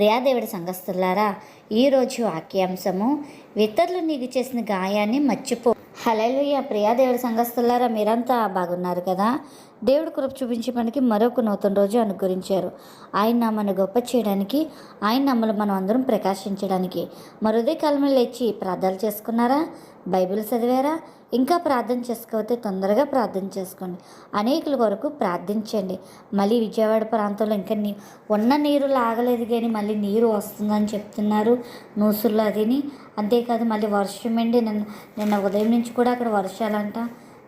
ప్రియాదేవుడి సంఘస్థులారా ఈరోజు వాక్యాంశము ఇతరులు నీకు చేసిన గాయాన్ని మర్చిపో. హలలుయ ప్రియాదేవుడి సంఘస్థులారా మీరంతా బాగున్నారు కదా? దేవుడు కృప చూపించి మనకి మరొక నూతన రోజు అనుగ్రహించారు. ఆయన మన గొప్ప చేయడానికి ఆయన నమ్మలు మనం అందరం ప్రకాశించడానికి. మరుదే కాలంలో లేచి ప్రార్థనలు చేసుకున్నారా? బైబిల్ చదివారా? ఇంకా ప్రార్థన చేసుకోకపోతే తొందరగా ప్రార్థన చేసుకోండి. అనేకుల కొరకు ప్రార్థించండి. మళ్ళీ విజయవాడ ప్రాంతంలో ఇంకా నీ ఉన్న నీరు లాగలేదు కానీ మళ్ళీ నీరు వస్తుందని చెప్తున్నారు నూసుల్లో అదిని. అంతేకాదు మళ్ళీ వర్షం అండి. నిన్న నిన్న ఉదయం నుంచి కూడా అక్కడ వర్షాలంట.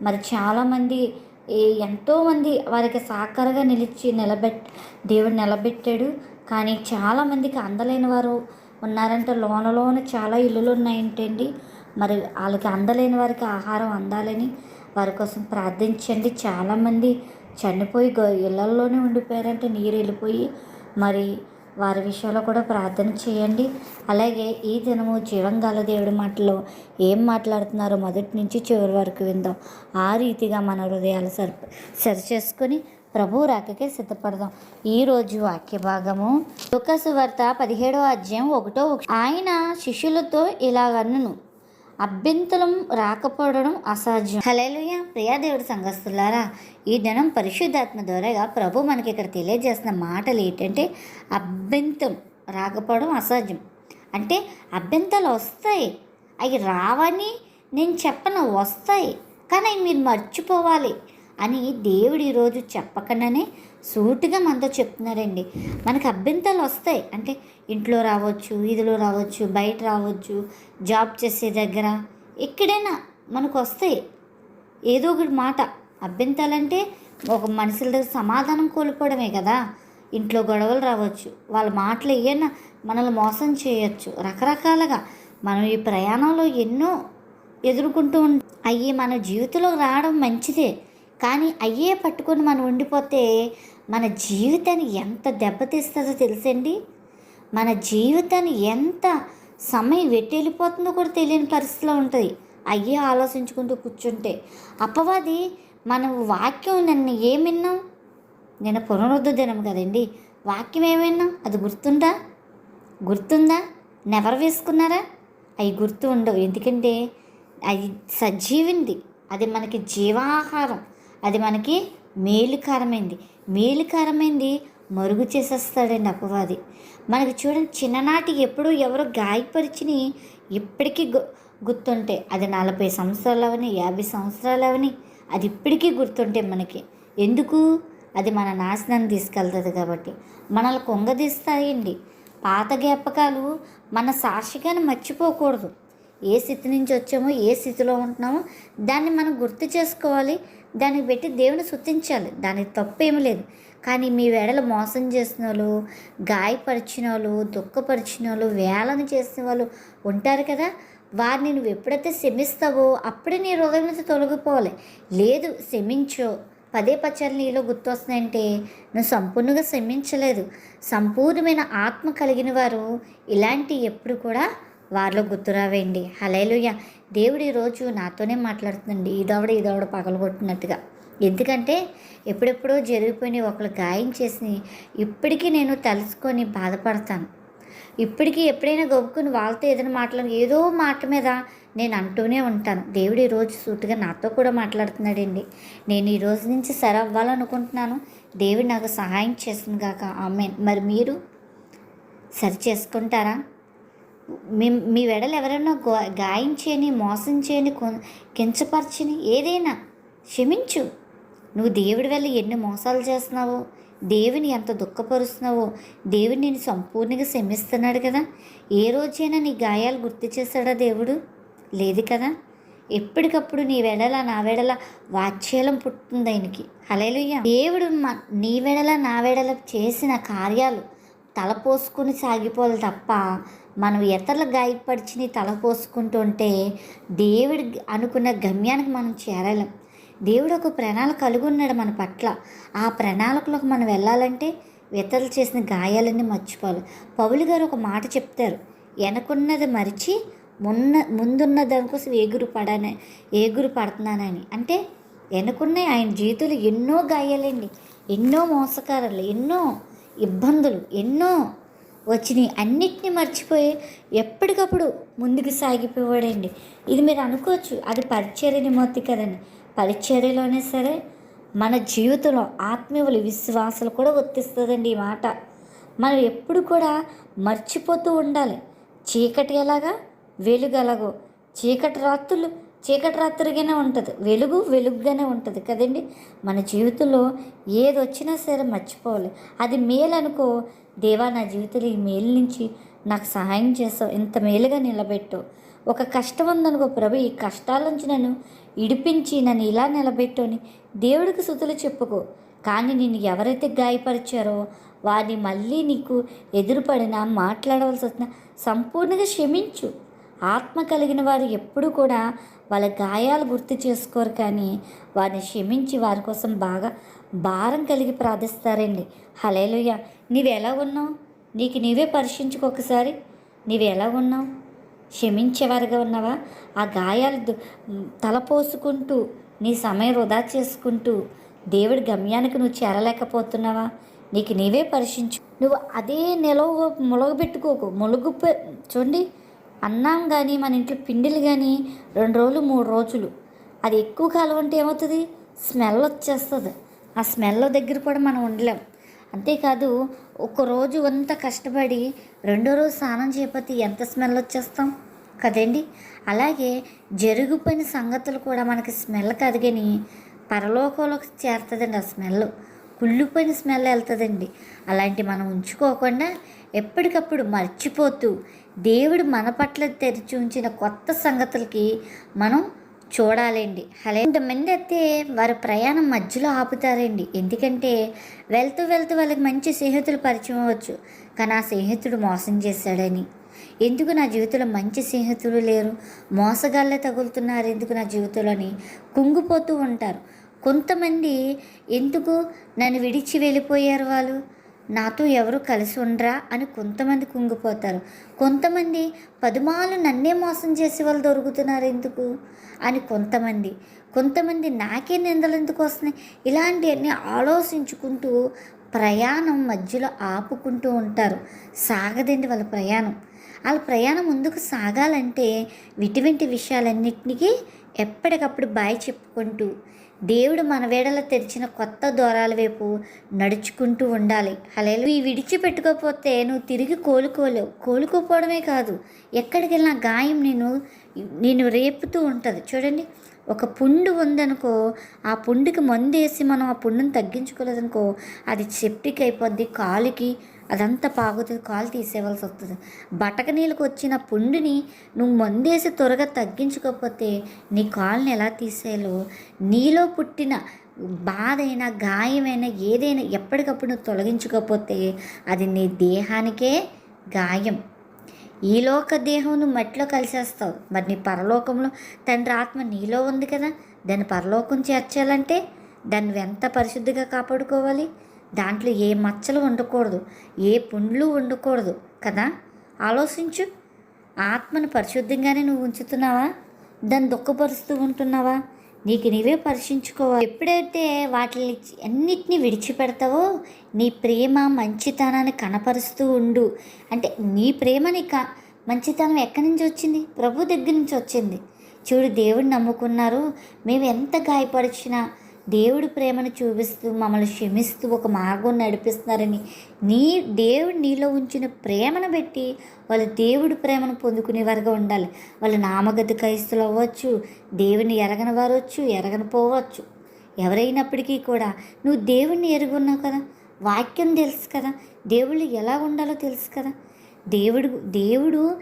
మరి చాలామంది ఎంతోమంది వారికి సాకారగా నిలిచి నిలబెట్ దేవుడు నిలబెట్టాడు. కానీ చాలామందికి అందలేని వారు ఉన్నారంటే. లోనలోన చాలా ఇల్లులు ఉన్నాయంటండి. మరి వాళ్ళకి అందలేని వారికి ఆహారం అందాలని వారి కోసం ప్రార్థించండి. చాలామంది చనిపోయి గ- ఇళ్ళల్లోనే ఉండిపోయారంటే నీరు వెళ్ళిపోయి మరి వారి విషయంలో కూడా ప్రార్థన చేయండి. అలాగే ఈ దినము జీవంగాల దేవుడి మాటలో ఏం మాట్లాడుతున్నారో మొదటి నుంచి చివరి వరకు విందాం. ఆ రీతిగా మన హృదయాలు సరి సరి చేసుకొని ప్రభు రాకకే సిద్ధపడదాం. ఈరోజు వాక్య భాగము లుకాసు వార్త పదిహేడో అధ్యాయం ఒకటో ఆయన శిష్యులతో ఇలాగన్నును అభ్యంతరం రాకపోవడం అసాధ్యం. హలేలుయ ప్రియాదేవుడి సంఘస్తులారా ఈ దినం పరిశుద్ధాత్మ ద్వారాగా ప్రభు మనకి ఇక్కడ తెలియజేస్తున్న మాటలు ఏంటంటే అభ్యంతరం రాకపోవడం అసాధ్యం. అంటే అభ్యంతరాలు వస్తాయి. అవి రావని నేను చెప్పను వస్తాయి. కానీ మీరు మర్చిపోవాలి. అని దేవుడు ఈరోజు చెప్పకుండానే సూటిగా మనతో చెప్తున్నారండి. మనకి అభ్యంతరాలు వస్తాయి. అంటే ఇంట్లో రావచ్చు వీధిలో రావచ్చు బయట రావచ్చు జాబ్ చేసే దగ్గర ఎక్కడైనా మనకు వస్తాయి. ఏదో ఒకటి మాట. అభ్యంతరాలంటే ఒక మనుషుల దగ్గర సమాధానం కోల్పోవడమే కదా. ఇంట్లో గొడవలు రావచ్చు. వాళ్ళ మాటలు ఏమైనా మనల్ని మోసం చేయొచ్చు. రకరకాలుగా మనం ఈ ప్రయాణంలో ఎన్నో ఎదుర్కొంటూ ఉం అయ్యి మన జీవితంలో రావడం మంచిదే. కానీ అయ్యే పట్టుకొని మనం ఉండిపోతే మన జీవితాన్ని ఎంత దెబ్బతీస్తుందో తెలుసండి? మన జీవితాన్ని ఎంత సమయం వెట్టి వెళ్ళిపోతుందో కూడా తెలియని పరిస్థితిలో ఉంటుంది. అయ్యే ఆలోచించుకుంటూ కూర్చుంటే అపవాది మనం వాక్యం నన్ను ఏం విన్నాం నేను పునరుద్ధ దినం కదండి. వాక్యం ఏం విన్నాం అది గుర్తుందా? గుర్తుందా? నెవరు వేసుకున్నారా? అవి గుర్తు ఉండవు. ఎందుకంటే అది సజీవింది. అది మనకి జీవాహారం. అది మనకి మేలుకరమైంది. మేలుకరమైంది మరుగు చేసేస్తాడండి అపవాది. మనకి చూడండి చిన్ననాటి ఎప్పుడు ఎవరో గాయపరిచిని ఇప్పటికీ గుర్తుంటే అది నలభై సంవత్సరాలు అవని యాభై సంవత్సరాలు అవని అది ఇప్పటికీ గుర్తుంటే మనకి. ఎందుకు? అది మన నాశనాన్ని తీసుకెళ్తుంది కాబట్టి. మనల్ని కొంగదీస్తాయండి. పాత జ్ఞాపకాలు మన సాక్షిగానే మర్చిపోకూడదు. ఏ స్థితి నుంచి వచ్చామో ఏ స్థితిలో ఉంటున్నామో దాన్ని మనం గుర్తు చేసుకోవాలి. దానికి పెట్టి దేవుని శుద్ధించాలి దానికి తప్పేమీ లేదు. కానీ మీ వేడలు మోసం చేసిన వాళ్ళు గాయపరిచిన వాళ్ళు దుఃఖపరిచిన వాళ్ళు వేలను చేసిన వాళ్ళు ఉంటారు కదా. వారిని నువ్వు ఎప్పుడైతే శమిస్తావో అప్పుడే నీ హృదయం నుంచి తొలగిపోవాలి. లేదు క్షమించో పదే పచ్చలు నీలో గుర్తొస్తున్నాయంటే నువ్వు సంపూర్ణంగా క్షమించలేదు సంపూర్ణమైన ఆత్మ కలిగిన వారు ఇలాంటి ఎప్పుడు కూడా వారిలో గుర్తురావేయండి హలేలుయ్య దేవుడు ఈరోజు నాతోనే మాట్లాడుతుందండి. ఇదవడ ఇదవడ పగలగొట్టినట్టుగా ఎందుకంటే ఎప్పుడెప్పుడో జరిగిపోయిన ఒకరు గాయం చేసి ఇప్పటికీ నేను తలుచుకొని బాధపడతాను. ఇప్పటికీ ఎప్పుడైనా గొప్పకుని వాళ్ళతో ఏదైనా మాట్లాడు ఏదో మాట మీద నేను అంటూనే ఉంటాను. దేవుడు ఈరోజు సూటిగా నాతో కూడా మాట్లాడుతున్నాడండి. నేను ఈ రోజు నుంచి సరి అవ్వాలనుకుంటున్నాను దేవుడు నాకు సహాయం చేస్తుంది కాక ఆమె మరి మీరు సరి చేసుకుంటారా? మీ మీ వెడలు ఎవరైనా గాయించేని మోసం చేయని కించపరచని ఏదైనా క్షమించు. నువ్వు దేవుడి వల్ల ఎన్ని మోసాలు చేస్తున్నావో దేవుని ఎంత దుఃఖపరుస్తున్నావో దేవుడు నేను సంపూర్ణంగా క్షమిస్తున్నాడు కదా. ఏ రోజైనా నీ గాయాలు గుర్తు చేశాడా దేవుడు? లేదు కదా. ఎప్పటికప్పుడు నీ వెడల నా వెడల వాత్సల్యం పుట్టింది ఆయనకి. హలేలుయ్య దేవుడు మ- నీ వెడల నా వెడల చేసిన కార్యాలు తలపోసుకుని సాగిపోవాలి తప్ప మనం ఇతరుల గాయపరిచి తల పోసుకుంటుంటే దేవుడి అనుకున్న గమ్యానికి మనం చేరలేం. దేవుడు ఒక ప్రణాళిక కలిగి ఉన్నాడు మన పట్ల. ఆ ప్రణాళికలోకి మనం వెళ్ళాలంటే ఇతరులు చేసిన గాయాలన్నీ మర్చిపోవాలి. పౌలు గారు ఒక మాట చెప్తారు. వెనకున్నది మరిచి మున్న ముందున్న దానికోసం ఏగురు పడని ఏగురు పడుతున్నానని. అంటే వెనుకున్నాయి ఆయన జీవితంలో ఎన్నో గాయాలండి. ఎన్నో మోసకారాలు ఎన్నో ఇబ్బందులు ఎన్నో వచ్చినవి అన్నిటినీ మర్చిపోయి ఎప్పటికప్పుడు ముందుకు సాగిపోవాడండి ఇది మీరు అనుకోవచ్చు అది పరిచర్య నిమత్తి కదండి. పరిచర్యలోనే సరే మన జీవితంలో ఆత్మీయులు విశ్వాసాలు కూడా వర్తిస్తుందండి ఈ మాట. మనం ఎప్పుడు కూడా మర్చిపోతూ ఉండాలి. చీకటి ఎలాగా? వెలుగు ఎలాగో? చీకటి రాత్రులు చీకటి రాత్రిగానే ఉంటుంది. వెలుగు వెలుగుగానే ఉంటుంది కదండి. మన జీవితంలో ఏది వచ్చినా సరే మర్చిపోవాలి. అది మేలు అనుకో దేవా నా జీవితంలో ఈ మేలు నుంచి నాకు సహాయం చేసావు ఇంత మేలుగా నిలబెట్టు. ఒక కష్టం ఉందనుకో ప్రభు ఈ కష్టాల నుంచి నన్ను ఇడిపించి నన్ను ఇలా నిలబెట్టు అని దేవుడికి సుతులు చెప్పుకో. కానీ నిన్ను ఎవరైతే గాయపరిచారో వారిని మళ్ళీ నీకు ఎదురుపడినా మాట్లాడవలసి వచ్చినా సంపూర్ణంగా క్షమించు. ఆత్మ కలిగిన వారు ఎప్పుడు కూడా వాళ్ళ గాయాలు గుర్తు చేసుకోరు కానీ వారిని క్షమించి వారి కోసం బాగా భారం కలిగి ప్రార్థిస్తారండి. హలేలుయ్య నీవు ఎలా ఉన్నావు? నీకు నీవే పరీక్షించుకోకసారి నీవెలా నీవు ఎలా ఉన్నావు? క్షమించేవారిగా ఉన్నావా? ఆ గాయాలు తలపోసుకుంటూ నీ సమయం వృధా చేసుకుంటూ దేవుడి గమ్యానికి నువ్వు చేరలేకపోతున్నావా? నీకు నీవే పరీక్షించు నువ్వు అదే నిలవ ములగబెట్టుకోకు. ములుగు చూడండి. అన్నం కానీ మన ఇంట్లో పిండిలు కానీ రెండు రోజులు మూడు రోజులు. అది ఎక్కువ కాలం అంటే ఏమవుతుంది? స్మెల్ వచ్చేస్తుంది. ఆ స్మెల్ దగ్గర కూడా మనం ఉండలేం. అంతేకాదు ఒక రోజు అంతా కష్టపడి రెండో రోజు స్నానం చేయకపోతే ఎంత స్మెల్ వచ్చేస్తాం? కదండి? అలాగే జరిగిపోయిన సంగతులు కూడా మనకి స్మెల్ కదగని పరలోకంలోకి చేరుతుందండి ఆ స్మెల్. కుళ్ళిపోయిన స్మెల్ వెళ్తుందండి. అలాంటి మనం ఉంచుకోకుండా ఎప్పటికప్పుడు మర్చిపోతూ దేవుడు మన పట్ల తెరిచి ఉంచిన కొత్త సంగతులకి మనం చూడాలండి. అలా కొంతమంది అయితే వారి ప్రయాణం మధ్యలో ఆపుతారండి. ఎందుకంటే వెళ్తూ వెళ్తూ వాళ్ళకి మంచి స్నేహితులు పరిచయం అవ్వచ్చు. కానీ ఆ స్నేహితుడు మోసం చేశాడని. ఎందుకు నా జీవితంలో మంచి స్నేహితులు లేరు? మోసగాళ్ళే తగులుతున్నారు ఎందుకు నా జీవితంలోని? కుంగిపోతూ ఉంటారు. కొంతమంది ఎందుకు నన్ను విడిచి వెళ్ళిపోయారు వాళ్ళు? నాతో ఎవరు కలిసి ఉండరా అని కొంతమంది కుంగిపోతారు. కొంతమంది పదుమాలు నన్నే మోసం చేసే వాళ్ళు దొరుకుతున్నారు ఎందుకు? అని కొంతమంది. కొంతమంది నాకే నిందలు ఎందుకు వస్తున్నాయి? ఇలాంటివన్నీ ఆలోచించుకుంటూ ప్రయాణం మధ్యలో ఆపుకుంటూ ఉంటారు. సాగదండి వాళ్ళ ప్రయాణం. వాళ్ళ ప్రయాణం ముందుకు సాగాలంటే విటువంటి విషయాలన్నింటినీ ఎప్పటికప్పుడు బాయ్ చెప్పుకుంటూ దేవుడు మన వేడల తెరిచిన కొత్త దూరాల వైపు నడుచుకుంటూ ఉండాలి. అలా ఈ విడిచిపెట్టుకోకపోతే నువ్వు తిరిగి కోలుకోలేవు. కోలుకోపోవడమే కాదు ఎక్కడికి వెళ్ళినా గాయం నేను నేను రేపుతూ ఉంటుంది. చూడండి ఒక పుండు ఉందనుకో ఆ పుండుకి మందు వేసి మనం ఆ పుండుని తగ్గించుకోలేదనుకో అది సెప్టిక్ అయిపోద్ది కాలుకి అదంతా పాగుతుంది కాలు తీసేవలసి వస్తుంది. బటక నీళ్ళకి వచ్చిన పుండుని నువ్వు మందేసి త్వరగా తగ్గించుకోకపోతే నీ కాలుని ఎలా తీసేయాలో? నీలో పుట్టిన బాధైనా గాయమైనా ఏదైనా ఎప్పటికప్పుడు నువ్వు తొలగించుకోకపోతే అది నీ దేహానికే గాయం. ఈ లోక దేహం నువ్వు మట్టిలో కలిసేస్తావు. మరి నీ పరలోకంలో తండ్రి ఆత్మ నీలో ఉంది కదా. దాన్ని పరలోకం చేర్చాలంటే దాన్ని ఎంత పరిశుద్ధిగా కాపాడుకోవాలి? దాంట్లో ఏ మచ్చలు ఉండకూడదు ఏ పుండ్లు ఉండకూడదు కదా? ఆలోచించు. ఆత్మను పరిశుద్ధంగానే నువ్వు ఉంచుతున్నావా? దాన్ని దుఃఖపరుస్తూ ఉంటున్నావా? నీకు నీవే పరీక్షించుకోవాలి ఎప్పుడైతే వాటిని అన్నిటినీ విడిచిపెడతావో నీ ప్రేమ మంచితనాన్ని కనపరుస్తూ ఉండు. అంటే నీ ప్రేమ నీ క మంచితనం ఎక్కడి నుంచి వచ్చింది? ప్రభు దగ్గర నుంచి వచ్చింది. చూడు దేవుడిని నమ్ముకున్నారు. మేము ఎంత గాయపరిచినా దేవుడి ప్రేమను చూపిస్తూ మమ్మల్ని క్షమిస్తూ ఒక మార్గం నడిపిస్తున్నారని నీ దేవుడు నీలో ఉంచిన ప్రేమను బట్టి వాళ్ళు దేవుడి ప్రేమను పొందుకునేవారుగా ఉండాలి. వాళ్ళు నామగతి క్రైస్తులు అవ్వచ్చు దేవుని ఎరగని వారు వచ్చు ఎరగని పోవచ్చు ఎవరైనప్పటికీ కూడా నువ్వు దేవుణ్ణి ఎరుగున్నావు కదా వాక్యం తెలుసు కదా దేవుళ్ళు ఎలా ఉండాలో తెలుసు కదా. దేవుడు దేవుడు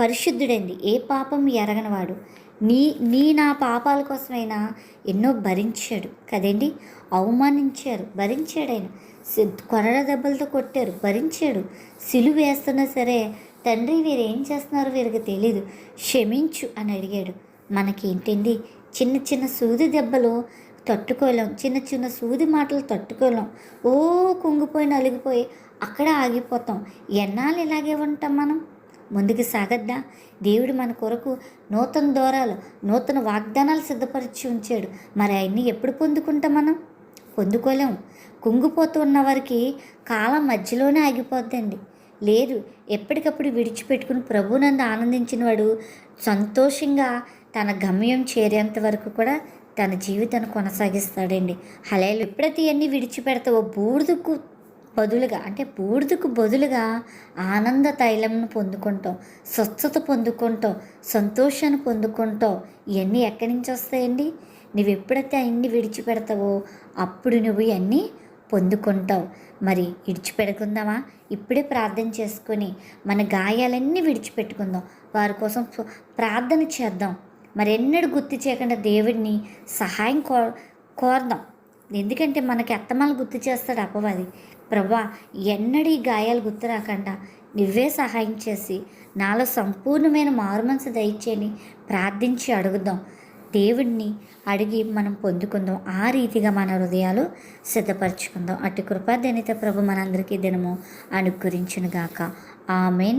పరిశుద్ధుడండి. ఏ పాపం ఎరగనివాడు నీ నీ నా పాపాల కోసమైనా ఎన్నో భరించాడు కదండి? అవమానించారు భరించాడు ఆయన కొరడ దెబ్బలతో కొట్టారు భరించాడు. సిలువ వేస్తున్నా సరే తండ్రి వీరు ఏం చేస్తున్నారో వీరికి తెలీదు. క్షమించు అని అడిగాడు. మనకేంటండి? చిన్న చిన్న సూది దెబ్బలు తట్టుకోలేం చిన్న చిన్న సూది మాటలు తట్టుకోలేం. ఓ కుంగిపోయి నలిగిపోయి అక్కడ ఆగిపోతాం. ఎన్నాళ్ళు ఇలాగే ఉంటాం మనం? ముందుకు సాగద్దా? దేవుడు మన కొరకు నూతన దూరాలు నూతన వాగ్దానాలు సిద్ధపరిచి ఉంచాడు. మరి అవన్నీ ఎప్పుడు పొందుకుంటాం మనం? పొందుకోలేం. కుంగిపోతూ ఉన్న వారికి కాలం మధ్యలోనే ఆగిపోద్దండి. లేదు ఎప్పటికప్పుడు విడిచిపెట్టుకుని ప్రభునందు ఆనందించిన వాడు సంతోషంగా తన గమ్యం చేరేంత వరకు కూడా తన జీవితాన్ని కొనసాగిస్తాడండి. హలేలు ఎప్పుడైతే ఇవన్నీ విడిచిపెడతావో బూడిదకు బదులుగా అంటే బూడిదకు బదులుగా ఆనంద తైలంను పొందుకుంటాం స్వచ్ఛత పొందుకుంటాం సంతోషాన్ని పొందుకుంటాం. ఇవన్నీ ఎక్కడి నుంచి వస్తాయండి? నువ్వు ఎప్పుడైతే అన్ని విడిచిపెడతావో అప్పుడు నువ్వు ఇవన్నీ పొందుకుంటావు. మరి విడిచిపెడుకుందామా? ఇప్పుడే ప్రార్థన చేసుకొని మన గాయాలన్నీ విడిచిపెట్టుకుందాం. వారి కోసం ప్రార్థన చేద్దాం. మరి ఎన్నడూ గుర్తు చేయకుండా దేవుడిని సహాయం కో కోరదాం. ఎందుకంటే మనకి అత్తమాలు గుర్తు చేస్తాడు అపవాది. ప్రభా ఎన్నడీ గాయాలు గుర్తు రాకుండా నువ్వే సహాయం చేసి నాలో సంపూర్ణమైన మారుమనసు దయచేయని ప్రార్థించి అడుగుదాం. దేవుడిని అడిగి మనం పొందుకుందాం. ఆ రీతిగా మన హృదయాలు సిద్ధపరచుకుందాం. అటు కృపాదనిత ప్రభు మనందరికీ దినము అనుగ్రహించునుగాక. ఆమెన్.